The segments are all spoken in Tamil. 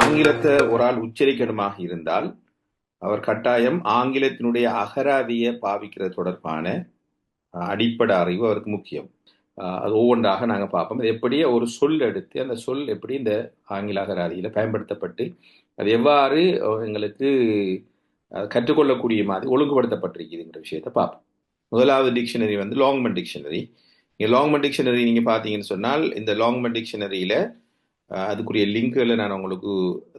ஆங்கிலத்தை ஒரு ஆள் உச்சரிக்கணுமாக இருந்தால் அவர் கட்டாயம் ஆங்கிலத்தினுடைய அகராதியை பாவிக்கிறது தொடர்பான அடிப்படை அறிவு அவருக்கு முக்கியம். அது ஒவ்வொன்றாக நாங்கள் பார்ப்போம். அது எப்படி ஒரு சொல் எடுத்து அந்த சொல் எப்படி இந்த ஆங்கில அகராதியில் பயன்படுத்தப்பட்டு அது எவ்வாறு எங்களுக்கு கற்றுக்கொள்ளக்கூடிய மாதிரி ஒழுங்குபடுத்தப்பட்டிருக்குதுங்கிற விஷயத்தை பார்ப்போம். முதலாவது டிக்ஷனரி வந்து லாங்மன் டிக்ஷனரி நீங்கள் லாங்மன் டிக்ஷனரி நீங்கள் பார்த்தீங்கன்னு சொன்னால் இந்த லாங்மன் டிக்ஷனரியில் அதுக்குரிய லிங்க்குகளை நான் உங்களுக்கு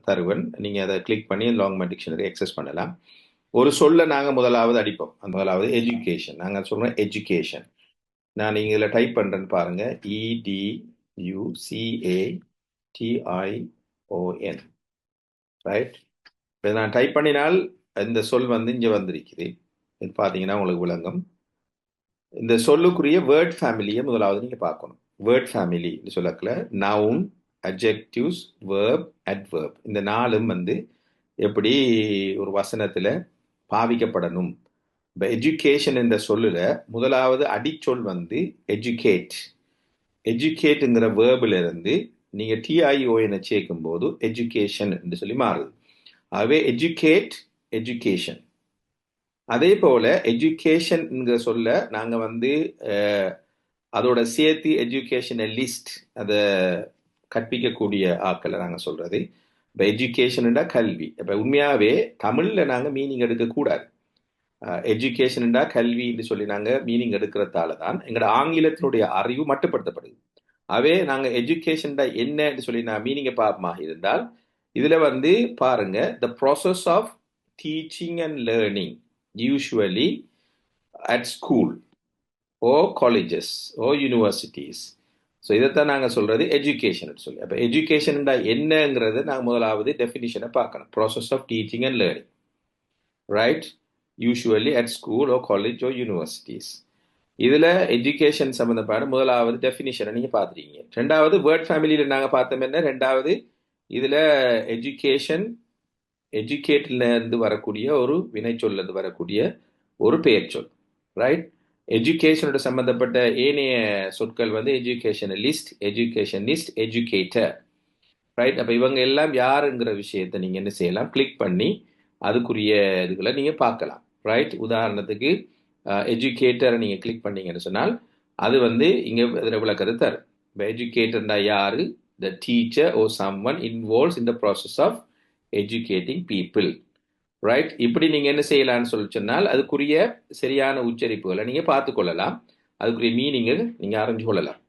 தருவேன். நீங்கள் அதை கிளிக் பண்ணி லாங்மன் டிக்ஷனரி எக்ஸஸ் பண்ணலாம். ஒரு சொல்ல நாங்கள் முதலாவது அடிப்போம். அந்த முதலாவது எஜுகேஷன் நாங்கள் சொல்கிறோம் எஜுகேஷன் நான் நீங்கள் இதில் டைப் பண்ணுறேன்னு பாருங்கள் இடி டிஐஓஎன் ரைட் இதை நான் டைப் பண்ணினால் இந்த சொல் வந்து இங்கே வந்திருக்குது. இது பார்த்தீங்கன்னா உங்களுக்கு விளங்கும். இந்த சொல்லுக்குரிய வேர்ட் ஃபேமிலியை முதலாவது நீங்கள் பார்க்கணும். வேர்ட் ஃபேமிலி சொல்லக்கல நவுன் அப்ஜெக்டிவ்ஸ் வேர்ப் அட்வெர்ப் இந்த நாலும் வந்து எப்படி ஒரு வசனத்தில் பாவிக்கப்படணும். இப்போ எஜுகேஷன் என்ற சொல்லில் முதலாவது அடிச்சொல் வந்து எஜுகேட் எஜுகேட்டுங்கிற வேர்பில் இருந்து நீங்கள் டிஐஓஎனை சேர்க்கும் போது எஜுகேஷன் என்று சொல்லி மாறுது. ஆகவே எஜுகேட் எஜுகேஷன் அதே போல் எஜுகேஷன்ங்கிற சொல்ல நாங்கள் வந்து அதோட சேர்த்து எஜுகேஷனை லிஸ்ட் அதை கற்பிக்கக்கூடிய ஆட்களை நாங்கள் சொல்கிறது இப்போ எஜுகேஷனுண்டா கல்வி. இப்போ உண்மையாகவே தமிழில் நாங்கள் மீனிங் எடுக்கக்கூடாது. எஜுகேஷன்டா கல்வின்னு சொல்லி நாங்கள் மீனிங் எடுக்கிறதால தான் எங்களோட ஆங்கிலத்தினுடைய அறிவு மட்டுப்படுத்தப்படுது. அவே நாங்கள் எஜுகேஷன்டா என்னன்னு சொல்லி நான் மீனிங்கை பார்ப்பமாக இருந்தால் இதில் வந்து பாருங்க the process of teaching and learning usually at school or colleges or universities so இதைத்தான் நாங்கள் சொல்கிறது எஜுகேஷன் சொல்லி. அப்போ எஜுகேஷன்டா என்னங்கிறத நாங்கள் முதலாவது டெஃபினிஷனை பார்க்கணும். Process of teaching and learning right usually at school or college or universities இதில் எஜுகேஷன் சம்மந்தப்பட்ட முதலாவது டெஃபினிஷனை நீங்கள் பார்த்துருக்கீங்க ரெண்டாவது வேர்ட் ஃபேமிலியில் நாங்கள் பார்த்தோம் என்ன? ரெண்டாவது இதில் எஜுகேஷன் எஜுகேட்லேருந்து வரக்கூடிய ஒரு வினைச்சொல்லேருந்து வரக்கூடிய ஒரு பெயர் சொல் ரைட் எஜுகேஷனோட சம்மந்தப்பட்ட ஏனைய சொற்கள் வந்து எஜுகேஷனலிஸ்ட் லிஸ்ட் எஜுகேட்டர் ரைட் அப்போ இவங்க எல்லாம் யாருங்கிற விஷயத்தை நீங்கள் என்ன செய்யலாம்? கிளிக் பண்ணி அதுக்குரிய இதுகளை நீங்கள் பார்க்கலாம். ரைட் உதாரணத்துக்கு எஜுகேட்டரை நீங்கள் கிளிக் பண்ணீங்கன்னு சொன்னால் அது வந்து இங்கே இதில் விளக்கத்தை தரும் இப்போ எஜுகேட்டர்னா யார்? The teacher or someone involves in the process of educating people right இப்படி நீங்கள் என்ன செய்யலாம்னு சொல்லி சொன்னால் அதுக்குரிய சரியான உச்சரிப்புகளை நீங்கள் பார்த்து கொள்ளலாம். அதுக்குரிய மீனிங்கை நீங்கள் அறிஞ்சு கொள்ளலாம்.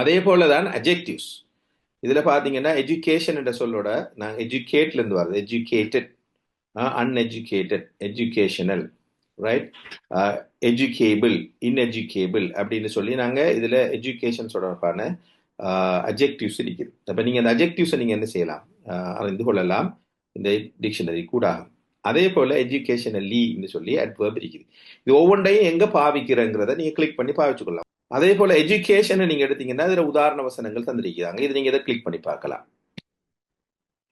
அதே போல தான் அஜெக்டிவ்ஸ் இதில் பார்த்தீங்கன்னா எஜுகேஷன் என்ற சொல்லோட நான் எஜுகேட்லேருந்து வருது educated uneducated educational right educable ineducable அப்படின்னு சொல்லி நாங்கள் இதில் எஜுகேஷன் தொடர்பான அஜெக்டிவ்ஸ் இருக்குது. அப்போ நீங்கள் அந்த அஜெக்டிவ்ஸை நீங்கள் என்ன செய்யலாம்? அறிந்து கொள்ளலாம். இந்த டிக்ஷனரி கூடாகும் அதே போல் எஜுகேஷனல்லி சொல்லி அட்வர்ப் இருக்குது இது ஒவ்வொன்றையும் எங்கே பாவிக்கிறங்கிறத நீங்கள் கிளிக் பண்ணி பாவிச்சு கொள்ளலாம் அதே போல் எஜுகேஷனை நீங்கள் எடுத்தீங்கன்னா இதில் உதாரண வசனங்கள் தந்திருக்கிறாங்க இது நீங்கள் இதை கிளிக் பண்ணி பார்க்கலாம்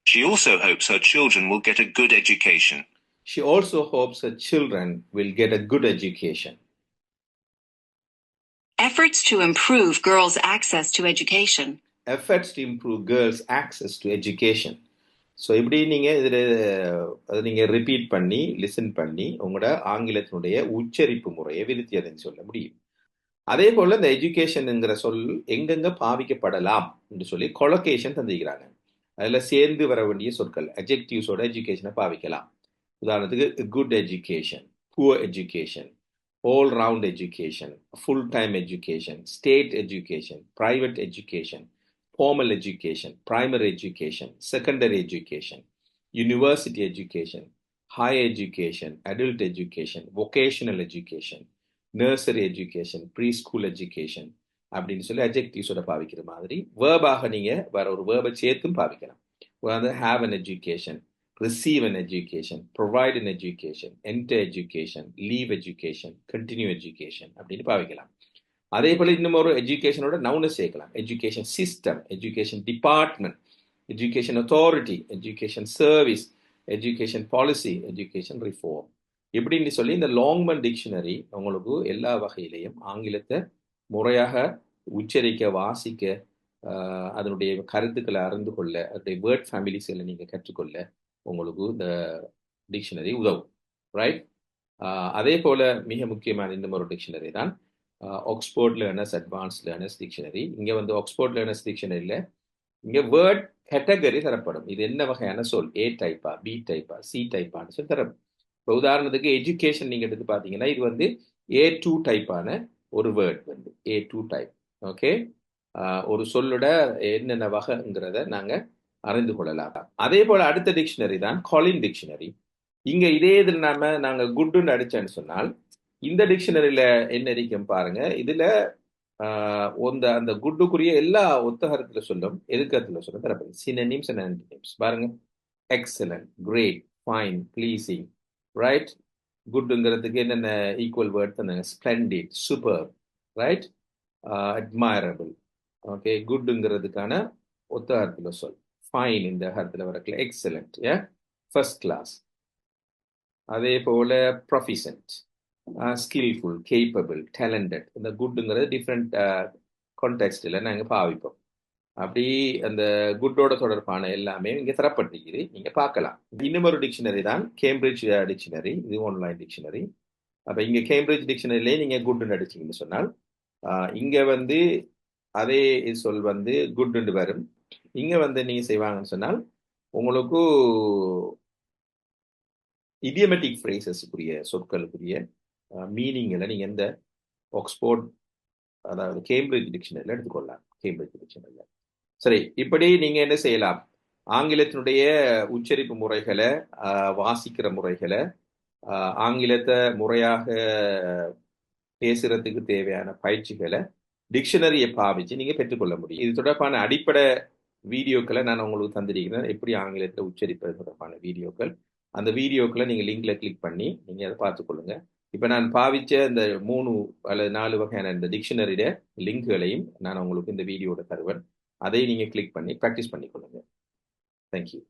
She also hopes her children will get a good education. She also hopes her children will get a good education. Efforts to improve girls' access to education. Efforts to improve girls' access to education. So இப்படி நீங்கள் இதில் அதை நீங்கள் ரிப்பீட் பண்ணி லிசன் பண்ணி உங்களோட ஆங்கிலத்தினுடைய உச்சரிப்பு முறையை விருத்தி அதைன்னு சொல்ல முடியும். அதே போல் இந்த எஜுகேஷனுங்கிற சொல் எங்கெங்க பாவிக்கப்படலாம் என்று சொல்லி கொலொகேஷன் தந்திருக்கிறாங்க. அதில் சேர்ந்து வர வேண்டிய சொற்கள் அஜெக்டிவ்ஸோட எஜுகேஷனை பாவிக்கலாம். உதாரணத்துக்கு good education poor education all round education full time education state education private education formal education primary education secondary education university education high education adult education vocational education nursery education preschool education அப்படின்னு சொல்லி அஜெக்டிவ்ஸோட பாவிக்கிற மாதிரி வேர்பாக நீங்கள் வேற ஒரு வேர்பை சேர்த்தும் பாவிக்கலாம் அதாவது have an education receive an education provide an education enter education leave education continue education அப்படின்னு பாவிக்கலாம் அதே போல இன்னும் ஒரு எஜுகேஷனோட நவுனை சேர்க்கலாம். Education system education department education authority education service education policy education reform இப்படின்னு சொல்லி இந்த லாங்மன் டிக்ஷனரி உங்களுக்கு எல்லா வகையிலையும் ஆங்கிலத்தை முறையாக உச்சரிக்க வாசிக்க ஆஹ், அதனுடைய கருத்துக்களை அறிந்து கொள்ள அதனுடைய வேர்ட் ஃபேமிலிஸ்களை நீங்கள் கற்றுக்கொள்ள உங்களுக்கு இந்த டிக்ஷனரி உதவும். ரைட் அதே போல மிக முக்கியமான இன்னும் ஒரு டிக்ஷனரி தான் Oxford learners advance learners dictionary இங்கே வந்து ஆக்ஸ்போர்ட் லேர்னர்ஸ் டிக்ஷனரியில் இங்கே வேர்ட் கேட்டகரி தரப்படும். இது என்ன வகையான சொல்? ஏ டைப்பா பி டைப்பா சி டைப்பான்னு சொல்லி தரும் இப்போ உதாரணத்துக்கு எஜுகேஷன் நீங்கள் எடுத்து பார்த்தீங்கன்னா இது வந்து ஏ டூ டைப்பான ஒரு வேர்ட் வந்து. ஏ டூ டைப் ஓகே ஒரு சொல்லோட என்னென்ன வகைங்கிறத நாங்கள் அறிந்து கொள்ளலாம். அதே போல் அடுத்த டிக்ஷனரி தான் காலின் டிக்ஷனரி இங்கே இதே இதில் நாம நாங்கள் குட்டுன்னு அடிச்சேன்னு சொன்னால் இந்த டிக்ஷனரியில் என்ன இருக்கும் பாருங்க. இதில் அந்த அந்த குட்டுக்குரிய எல்லா ஒத்தகரத்தில் சொல்லும் எதுக்கத்துல சொல்லும்? தரப்படும் சினனிம்ஸ் அண்ட் ஆன்டினிம்ஸ் பாருங்க. Excellent great fine pleasing right குட்டுங்கிறதுக்கு என்னென்ன ஈக்குவல் வேர்ட் தந்தாங்க splendid super right admirable okay குட்டுங்கிறதுக்கான ஒத்தகரத்தில் சொல். ஃபைன் இந்த ஹரத்தில் வரக்கல எக்ஸலண்ட் ஏ ஃபர்ஸ்ட் கிளாஸ் அதே போல ப்ரொஃபிசன்ட் ஸ்கில்ஃபுல் கேப்பபிள் டேலண்டட் இந்த குட்டுங்கிறது டிஃப்ரெண்ட் கான்டெக்ஸ்டில் நாங்கள் பாவிப்போம். அப்படி அந்த குட்டோட தொடர்பான எல்லாமே இங்கே தரப்பட்டிருக்குது நீங்கள் பார்க்கலாம். இன்னும் ஒரு டிக்ஷனரி தான் கேம்பிரிட்ஜ் டிக்ஷனரி இது ஆன்லைன் டிக்ஷனரி அப்போ இங்கே கேம்பிரிட்ஜ் டிக்ஷனரிலே நீங்கள் குட்டுன்னு அடிச்சிங்கன்னு சொன்னால் இங்கே வந்து அதே சொல் வந்து குட்டுன்னு வரும். இங்கே வந்து நீங்கள் செய்வாங்கன்னு சொன்னால் உங்களுக்கு இடியமெட்டிக் ஃப்ரேசஸுக்குரிய சொற்களுக்குரிய மீனிங்கில் நீங்கள் எந்த ஆக்ஸ்போர்ட் அதாவது கேம்பிரிட்ஜ் டிக்ஷனரியில் எடுத்துக்கொள்ளலாம். கேம்பிரிட்ஜ் டிக்ஷனரியில் சரி இப்படி நீங்கள் என்ன செய்யலாம்? ஆங்கிலத்தினுடைய உச்சரிப்பு முறைகளை வாசிக்கிற முறைகளை ஆங்கிலத்தை முறையாக பேசுறதுக்கு தேவையான பயிற்சிகளை டிக்ஷனரியை பாவிச்சு நீங்கள் பெற்றுக்கொள்ள முடியும். இது தொடர்பான அடிப்படை வீடியோக்களை நான் உங்களுக்கு தந்திருக்கிறேன். எப்படி ஆங்கிலத்தில் உச்சரிப்பது தொடர்பான வீடியோக்கள். அந்த வீடியோக்களை நீங்கள் லிங்கில் கிளிக் பண்ணி நீங்கள் அதை பார்த்துக்கொள்ளுங்கள் இப்போ நான் பாவிச்ச இந்த மூணு அல்லது நாலு வகையான இந்த டிக்ஷனரியோட லிங்க்குகளையும் நான் உங்களுக்கு இந்த வீடியோட தருவேன். அதை நீங்கள் கிளிக் பண்ணி ப்ராக்டிஸ் பண்ணிக்கொள்ளுங்க. தேங்க்யூ